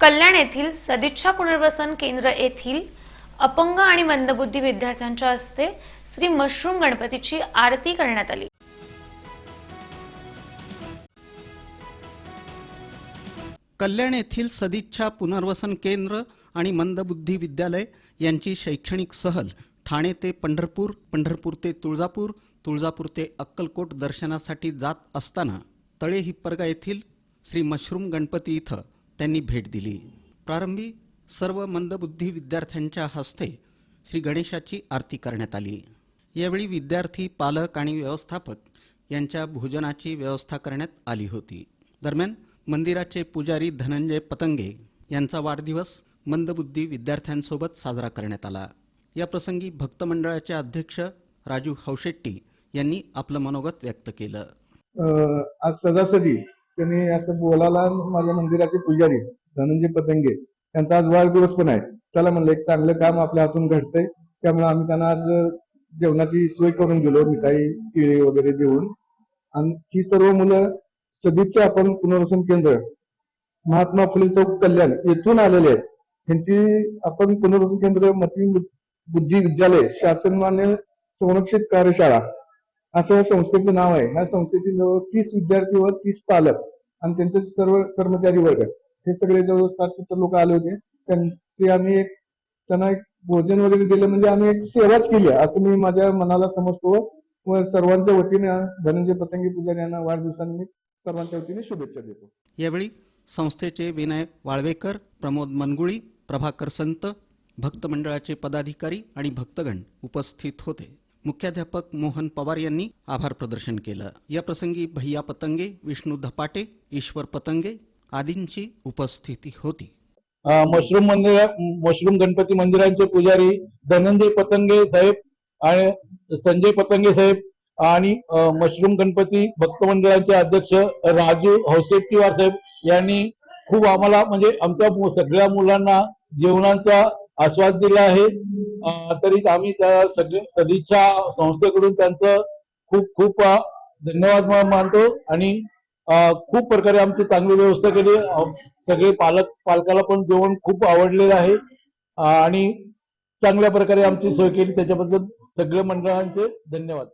कल्याण येथील सदिच्छा पुनर्वसन केंद्र येथील अपंग आणि मंदबुद्धी विद्यार्थ्यांच्या हस्ते श्री मशरूम गणपतीची आरती करण्यात आली. कल्याण येथील सदिच्छा पुनर्वसन केंद्र आणि मंदबुद्धी विद्यालय यांची शैक्षणिक सहल ठाणे ते पंढरपूर पंढरपूर ते तुळजापूर तुळजापूर ते अक्कलकोट दर्शनासाठी जात असताना तळे हिप्परगा येथील श्री मशरूम गणपती इथं त्यांनी भेट दिली. प्रारंभी सर्व मंदबुद्धी विद्यार्थ्यांच्या हस्ते श्री गणेशाची आरती करण्यात आली. यावेळी विद्यार्थी पालक आणि व्यवस्थापक यांच्या भोजनाची व्यवस्था करण्यात आली होती. दरम्यान मंदिराचे पुजारी धनंजय पतंगे यांचा वाढदिवस मंदबुद्धी विद्यार्थ्यांसोबत साजरा करण्यात आला. या प्रसंगी भक्त मंडळाचे अध्यक्ष राजू हौशेट्टी यांनी आपलं मनोगत व्यक्त केलं. आज सजासजी त्यांनी असं बोलायला माझ्या मंदिराचे पुजारी धनंजय पतंगे त्यांचा आज वाढदिवस पण आहे. चला म्हणलं एक चांगलं काम आपल्या हातून घडतंय. त्यामुळे आम्ही त्यांना आज जेवणाची सोय करून गेलो मिठाई केळी वगैरे देऊन. आणि ही सर्व मुलं सदिच्छा आपण पुनर्वसन केंद्र महात्मा फुले चौक कल्याण येथून आलेले आहेत. ह्यांची आपण पुनर्वसन केंद्र मती बुद्धी विद्यालय शासनमान्य संरक्षित कार्यशाळा असं या संस्थेचं नाव आहे. ह्या संस्थेतील जवळ तीस विद्यार्थी व तीस पालक आणि त्यांचे सर्व कर्मचारी वर्ग हे सगळे जवळ साठ सत्तर लोक आले होते. त्यांचे आम्ही एक त्यांना एक भोजन वगैरे दिलं म्हणजे आम्ही एक सेवाच केली आहे, असं मी माझ्या मनाला समजतो व सर्वांच्या वतीने धनंजय पतंगी पुजारी यांना वाढदिवसानिमित्त सर्वांच्या वतीने शुभेच्छा देतो. यावेळी संस्थेचे विनय वाळवेकर प्रमोद मनगुळी प्रभाकर संत भक्त मंडळाचे पदाधिकारी आणि भक्तगण उपस्थित होते. मुख्याध्यापक मोहन पवार यांनी आभार प्रदर्शन केलं. या प्रसंगी भैया पतंगे विष्णू धपाटे ईश्वर पतंगे आदींची उपस्थिती होती. मशरूम मंदिर मशरूम गणपती मंदिरांचे पुजारी धनंजय पतंगे साहेब आणि संजय पतंगे साहेब आणि मशरूम गणपती भक्त मंडळाचे अध्यक्ष राजू हौसेट्टीवार साहेब यांनी खूप आम्हाला म्हणजे आमच्या सगळ्या मुलांना जेवणाचा आस्वाद दिला आहे. तरी आम्ही त्या सगळे सदिच्छा संस्थेकडून त्यांचं खूप खूप धन्यवाद मानतो. आणि खूप प्रकारे आमची चांगली व्यवस्था केली. सगळे पालक पालकाला पण जेवण खूप आवडलेलं आहे. आणि चांगल्या प्रकारे आमची सोय केली. त्याच्याबद्दल सगळ्या मंडळांचे धन्यवाद.